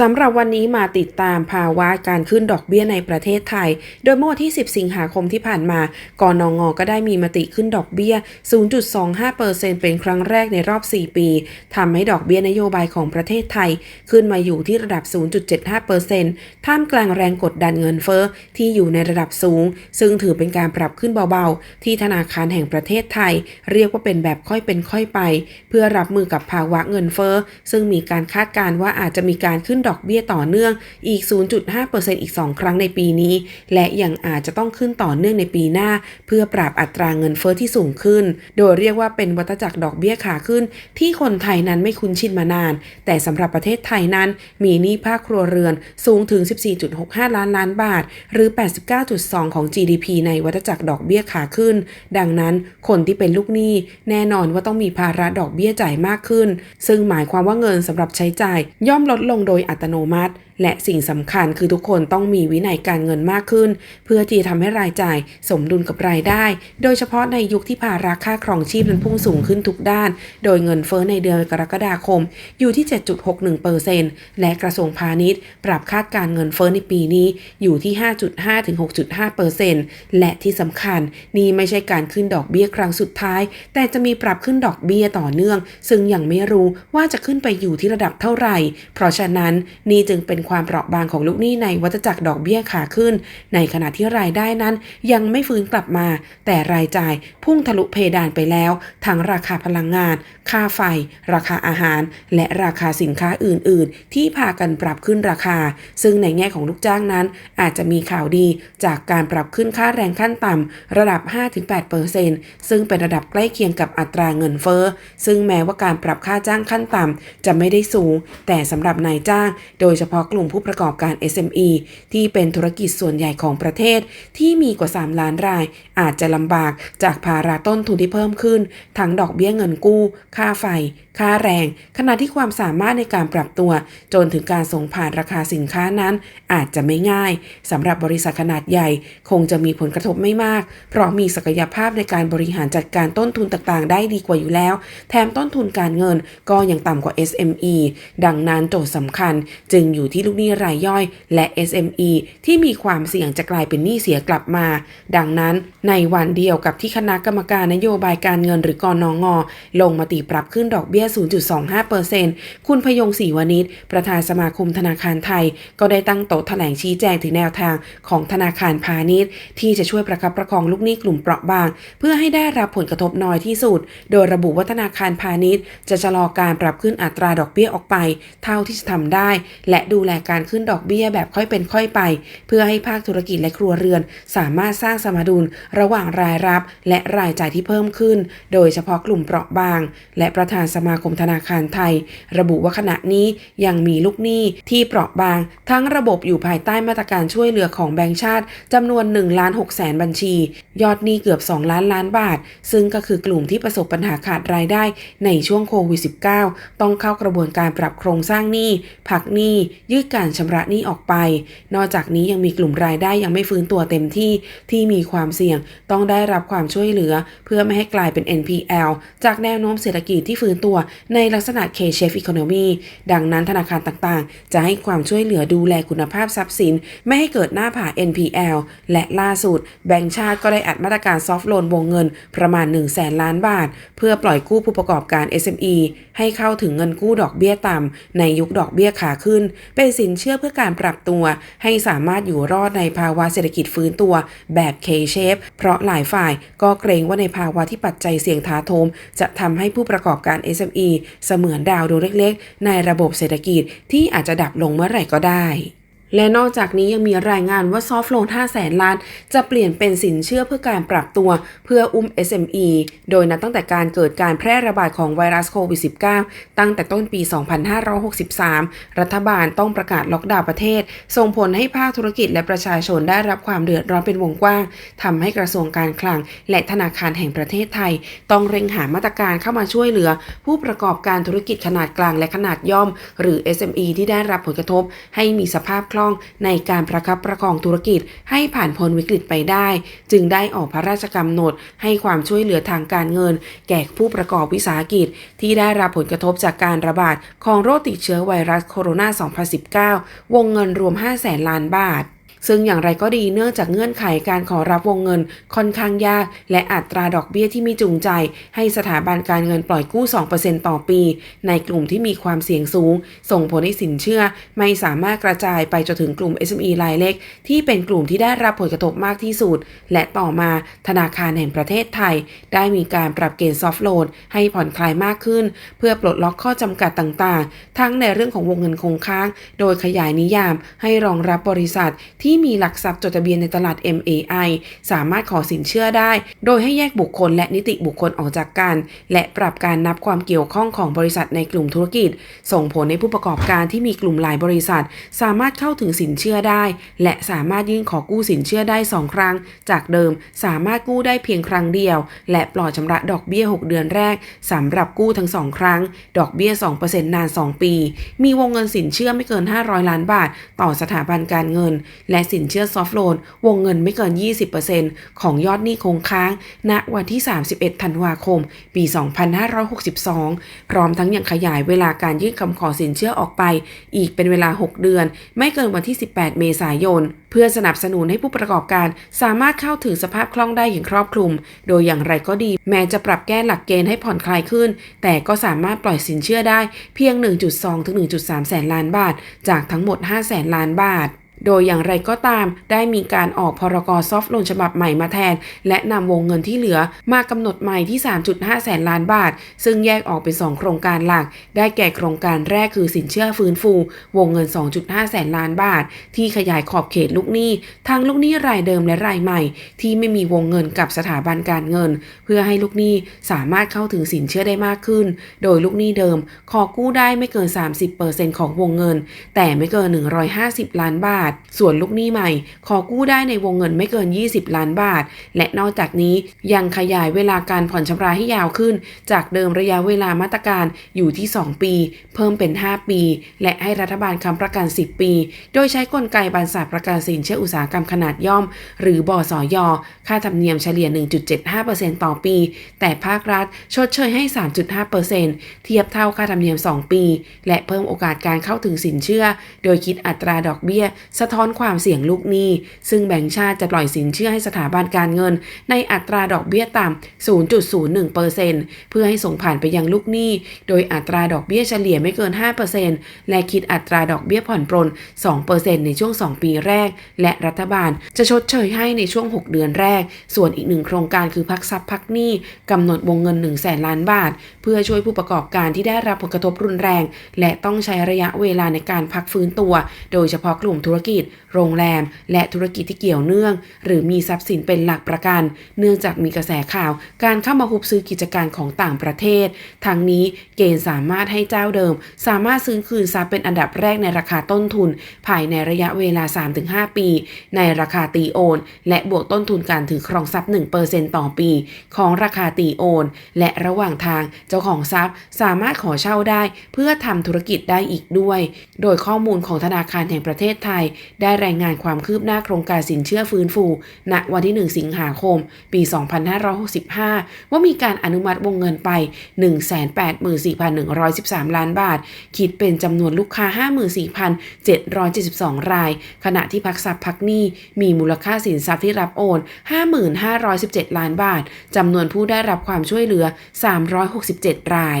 สำหรับวันนี้มาติดตามภาวะการขึ้นดอกเบี้ยในประเทศไทย โดยเมื่อวันที่ 10 สิงหาคมที่ผ่านมากอนงก็ได้มีมติขึ้นดอกเบี้ย 0.25%เป็นครั้งแรกในรอบ 4 ปี ทำให้ดอกเบี้ยนโยบายของประเทศไทย ขึ้นมาอยู่ที่ระดับ 0.75%ท่ามกลางแรงกดดันเงินเฟ้อที่อยู่ในระดับสูง ซึ่งถือเป็นการปรับขึ้นเบาๆ ที่ธนาคารแห่งประเทศไทย เรียกว่าเป็นแบบค่อยเป็นค่อยไป เพื่อรับมือกับภาวะเงินเฟ้อซึ่งมีการคาดการณ์ว่าอาจจะมีการขึ้นดอกเบี้ยต่อเนื่องอีก 0.5%อีก 2 ครั้งในปีนี้ และยังอาจจะต้องขึ้นต่อเนื่องในปีหน้า เพื่อปราบอัตราเงินเฟ้อที่สูงขึ้น โดยเรียกว่าเป็นวัฏจักรดอกเบี้ยขาขึ้น ที่คนไทยนั้นไม่คุ้นชินมานาน แต่สำหรับประเทศไทยนั้น มีหนี้ภาคครัวเรือนสูงถึง 14.65 ล้านล้านบาท หรือ 89.2 ของ GDP ในวัฏจักรดอกเบี้ยขาขึ้น ดังนั้นคนที่เป็นลูกหนี้แน่นอนว่าต้องมีภาระดอกเบี้ยจ่ายมากขึ้น ซึ่งหมายความว่าเงินสำหรับใช้จ่าย ย่อมลดลงโดยอัตโนมัติ และสิ่งสำคัญคือทุกคนต้องมีวินัยการเงินมากขึ้น เพื่อที่จะทำให้รายจ่ายสมดุลกับรายได้ โดยเฉพาะในยุคที่ภาระค่าครองชีพนั้นพุ่งสูงขึ้นทุกด้าน โดยเงินเฟ้อในเดือนกรกฎาคม อยู่ที่ 7.61%และกระทรวงพาณิชย์ ปรับคาดการเงินเฟ้อในปีนี้อยู่ที่ 5.5 ถึง 6.5%และที่สำคัญนี่ไม่ใช่การขึ้นดอกเบี้ยครั้งสุดท้าย แต่จะมีปรับขึ้นดอกเบี้ยต่อเนื่อง ซึ่งยังไม่รู้ว่าจะขึ้นไปอยู่ที่ระดับเท่าไหร่ เพราะฉะนั้นนี่จึงเป็นความเปราะบางของลูกหนี้ในวัฏจักรดอกเบี้ยขาขึ้น ในขณะที่รายได้นั้นยังไม่ฟื้นกลับมา แต่รายจ่ายพุ่งทะลุเพดานไปแล้ว ทั้งราคาพลังงาน ค่าไฟ ราคาอาหาร และราคาสินค้าอื่น ๆ ที่พากันปรับขึ้นราคา ซึ่งในแง่ของลูกจ้างนั้น อาจจะมีข่าวดีจากการปรับขึ้นค่าแรงขั้นต่ำระดับ 5-8%ซึ่งเป็นระดับใกล้เคียงกับอัตราเงินเฟ้อซึ่งแม้ว่าการปรับค่าจ้างขั้นต่ำจะไม่ได้สูง แต่สำหรับนายจ้างโดยเฉพาะกลุ่มผู้ประกอบการ SME ที่เป็นธุรกิจส่วนใหญ่ของประเทศที่มีกว่า 3 ล้านราย อาจจะลำบากจากภาระต้นทุนที่เพิ่มขึ้น ทั้งดอกเบี้ยเงินกู้ ค่าไฟ ค่าแรง ขณะที่ความสามารถในการปรับตัว จนถึงการส่งผ่านราคาสินค้านั้น อาจจะไม่ง่ายสำหรับบริษัทขนาดใหญ่ คงจะมีผลกระทบไม่มาก เพราะมีศักยภาพในการบริหารจัดการต้นทุนต่างๆ ได้ดีกว่าอยู่แล้ว แถมต้นทุนการเงินก็ยังต่ำกว่า SME ดังนั้นโจทย์สำคัญจึงอยู่ที่ลูกหนี้รายย่อย และ SME ที่มีความเสี่ยงจะกลายเป็นหนี้เสียกลับมา ดังนั้น ในวันเดียวกับที่คณะกรรมการนโยบายการเงินหรือกอนงลงมติปรับขึ้นดอกเบี้ย 0.25%คุณพยงศรีวณิชประธานสมาคมธนาคารไทย ก็ได้ตั้งโต๊ะแถลงชี้แจงถึงแนวทางของธนาคารพาณิชย์ ที่จะช่วยประคับประคองลูกหนี้กลุ่มเปราะบาง เพื่อให้ได้รับผลกระทบน้อยที่สุด โดยระบุว่าธนาคารพาณิชย์ จะชะลอการปรับขึ้นอัตราดอกเบี้ยออกไป เท่าที่จะทำได้และดูแลการขึ้นดอกเบี้ยแบบค่อยเป็นค่อยไป เพื่อให้ภาคธุรกิจและครัวเรือน สามารถสร้างสมดุลระหว่างรายรับ และรายจ่ายที่เพิ่มขึ้น โดยเฉพาะกลุ่มเปราะบาง และประธานสมาคมธนาคารไทย ระบุว่าขณะนี้ยังมีลูกหนี้ที่เปราะบาง ทั้งระบบอยู่ภายใต้มาตรการช่วยเหลือของแบงก์ชาติจำนวน1ล้าน6แสนบัญชี ยอดหนี้เกือบ 2 ล้านล้านบาท ซึ่งก็คือกลุ่มที่ประสบปัญหาขาดรายได้ในช่วงโควิด -19 ต้องเข้ากระบวนการปรับโครงสร้างหนี้พักหนี้ยืดการชำระหนี้ออกไป นอกจากนี้ยังมีกลุ่มรายได้ยังไม่ฟื้นตัวเต็มที่ที่มีความเสี่ยงต้องได้รับความช่วยเหลือ เพื่อไม่ให้กลายเป็น NPL จากแนวโน้มเศรษฐกิจที่ฟื้นตัวในลักษณะ K-shaped economy ดังนั้นธนาคารต่างๆ จะให้ความช่วยเหลือดูแลคุณภาพทรัพย์สิน ไม่ให้เกิดหน้าผา NPL และล่าสุด แบงก์ชาติก็ได้อัดมาตรการซอฟท์โลนวงเงินประมาณ 1 0 0 0 0แสนล้านบาท เพื่อปล่อยกู้ผู้ประกอบการ SME ให้เข้าถึงเงินกู้ดอกเบี้ยต่ำในยุคดอกเบี้ยขาขึ้น เป็นสินเชื่อเพื่อการปรับตัว ให้สามารถอยู่รอดในภาวะเศรษฐกิจฟื้นตัวแบบ K-shape เพราะหลายฝ่ายก็เกรงว่าในภาวะที่ปัจจัยเสี่ยงท้าโถมจะทำให้ผู้ประกอบการ SME เสมือนดาวดวงเล็กๆ ในระบบเศรษฐกิจที่อาจจะดับลงเมื่อไหร่ก็ได้ และนอกจากนี้ยังมีรายงานว่าซอฟท์โลน5แสนล้าน จะเปลี่ยนเป็นสินเชื่อเพื่อการปรับตัวเพื่ออุ้ม SME โดยนับตั้งแต่การเกิดการแพร่ระบาดของไวรัสโควิด -19 ตั้งแต่ต้นปี 2563 รัฐบาลต้องประกาศล็อกดาวน์ประเทศ ส่งผลให้ภาคธุรกิจและประชาชนได้รับความเดือดร้อนเป็นวงกว้างทำให้กระทรวงการคลัง และธนาคารแห่งประเทศไทย ต้องเร่งหามาตรการเข้ามาช่วยเหลือ ผู้ประกอบการธุรกิจขนาดกลางและขนาดย่อม หรือ SME ที่ได้รับผลกระทบ ให้มีสภาพคล่องล่องในการประคับประคองธุรกิจให้ผ่านพ้นวิกฤตไปได้ จึงได้ออกพระราชกำหนดให้ความช่วยเหลือทางการเงิน แก่ผู้ประกอบวิสาหกิจ ที่ได้รับผลกระทบจากการระบาดของโรคติดเชื้อไวรัสโคโรนา 2019 วงเงินรวม 5 0 0แสนล้านบาท ซึ่งอย่างไรก็ดีเนื่องจากเงื่อนไขการขอรับวงเงินค่อนข้างยาก และอัตราดอกเบี้ยที่ม่จูงใจ ให้สถาบันการเงินปล่อยกู้ 2%ต่อปี ในกลุ่มที่มีความเสี่ยงสูง ส่งผลให้สินเชื่อ ไม่สามารถกระจายไปจนถึงกลุ่ม SME รายเล็ก ที่เป็นกลุ่มที่ได้รับผลกระทบมากที่สุด และต่อมาธนาคารแห่งประเทศไทย ได้มีการปรับเกณฑ์ซอฟท์โลนให้ผ่อนคลายมากขึ้น เพื่อปลดล็อกข้อจำกัดต่างๆ ทั้งในเรื่องของวงเงินคงค้าง โดยขยายนิยามให้รองรับบริษัทที่ที่มีหลักทรัพย์จดทะเบียนในตลาด MAI สามารถขอสินเชื่อได้ โดยให้แยกบุคคลและนิติบุคคลออกจากกัน และปรับการนับความเกี่ยวข้องของบริษัทในกลุ่มธุรกิจ ส่งผลให้ผู้ประกอบการที่มีกลุ่มหลายบริษัท สามารถเข้าถึงสินเชื่อได้ และสามารถยื่นขอกู้สินเชื่อได้ 2 ครั้ง จากเดิมสามารถกู้ได้เพียงครั้งเดียว และปลอดชำระดอกเบี้ย 6 เดือนแรกสำหรับกู้ทั้ง 2 ครั้ง ดอกเบี้ย 2%นาน 2 ปี มีวงเงินสินเชื่อไม่เกิน 500 ล้านบาท ต่อสถาบันการเงิน และสินเชื่อซอฟท์โลนวงเงินไม่เกิน 20%ของยอดหนี้คงค้าง ณ วันที่ 31 ธันวาคม ปี 2562 พร้อมทั้งยังขยายเวลาการยื่นคำขอสินเชื่อออกไป อีกเป็นเวลา 6 เดือน ไม่เกินวันที่ 18 เมษายน เพื่อสนับสนุนให้ผู้ประกอบการ สามารถเข้าถึงสภาพคล่องได้อย่างครอบคลุม โดยอย่างไรก็ดี แม้จะปรับแก้หลักเกณฑ์ให้ผ่อนคลายขึ้น แต่ก็สามารถปล่อยสินเชื่อได้เพียง 1.2 ถึง 1.3 แสนล้านบาท จากทั้งหมด 5 แสนล้านบาท โดยอย่างไรก็ตามได้มีการออกพรกซอฟท์โลนฉบับใหม่มาแทน และนำวงเงินที่เหลือมากำหนดใหม่ที่ 3.5 แสนล้านบาท ซึ่งแยกออกเป็น 2 โครงการหลัก ได้แก่โครงการแรกคือสินเชื่อฟื้นฟู วงเงิน 2.5 แสนล้านบาท ที่ขยายขอบเขตลูกหนี้ทั้งลูกหนี้รายเดิมและรายใหม่ ที่ไม่มีวงเงินกับสถาบันการเงิน เพื่อให้ลูกหนี้สามารถเข้าถึงสินเชื่อได้มากขึ้น โดยลูกหนี้เดิม ขอกู้ได้ไม่เกิน 30%ของวงเงิน แต่ไม่เกิน 150 ล้านบาทส่วนลูกหนี้ใหม่ ขอกู้ได้ในวงเงินไม่เกิน 20 ล้านบาท และนอกจากนี้ยังขยายเวลาการผ่อนชำระให้ยาวขึ้น จากเดิมระยะเวลามาตรการอยู่ที่ 2 ปี เพิ่มเป็น 5 ปี และให้รัฐบาลค้ำประกัน 10 ปี โดยใช้กลไกบรรษัทประกันสินเชื่ออุตสาหกรรมขนาดย่อม หรือบสยค่าธรรมเนียมเฉลี่ย 1.75%ต่อปี แต่ภาครัฐชดเชยให้ 3.5%เทียบเท่าค่าธรรมเนียม 2 ปี และเพิ่มโอกาสการเข้าถึงสินเชื่อ โดยคิดอัตราดอกเบี้ยสะท้อนความเสี่ยงลูกหนี้ ซึ่งแบงก์ชาติจะปล่อยสินเชื่อให้สถาบันการเงิน ในอัตราดอกเบี้ยต่ำ 0.01%เพื่อให้ส่งผ่านไปยังลูกหนี้ โดยอัตราดอกเบี้ยเฉลี่ยไม่เกิน 5%และคิดอัตราดอกเบี้ยผ่อนปรน 2%ในช่วง 2 ปีแรก และรัฐบาลจะชดเชยให้ในช่วง 6 เดือนแรก ส่วนอีกหนึ่งโครงการคือพักทรัพย์พักหนี้กำหนดวงเงิน 1 0 0 0 0แสนล้านบาท เพื่อช่วยผู้ประกอบการที่ได้รับผลกระทบรุนแรง และต้องใช้ระยะเวลาในการพักฟื้นตัว โดยเฉพาะกลุ่มธุรกิจ โรงแรม และธุรกิจที่เกี่ยวเนื่อง หรือมีทรัพย์สินเป็นหลักประกัน เนื่องจากมีกระแสข่าว การเข้ามาฮุบซื้อกิจการของต่างประเทศ ทั้งนี้เกณฑ์สามารถให้เจ้าเดิม สามารถซื้อคืนทรัพย์เป็นอันดับแรกในราคาต้นทุน ภายในระยะเวลา 3-5 ปี ในราคาตีโอน และบวกต้นทุนการถือครองทรัพย์ 1%ต่อปี ของราคาตีโอน และระหว่างทางเจ้าของทรัพย์สามารถขอเช่าได้ เพื่อทำธุรกิจได้อีกด้วย โดยข้อมูลของธนาคารแห่งประเทศไทยได้รายงานความคืบหน้าโครงการสินเชื่อฟื้นฟู ณ วันที่ 1 สิงหาคม ปี 2565 ว่ามีการอนุมัติวงเงินไป 184,113 ล้านบาท คิดเป็นจำนวนลูกค้า 54,772 ราย ขณะที่พักทรัพย์พักหนี้มีมูลค่าสินทรัพย์ที่รับโอน 55,117 ล้านบาท จำนวนผู้ได้รับความช่วยเหลือ 367 ราย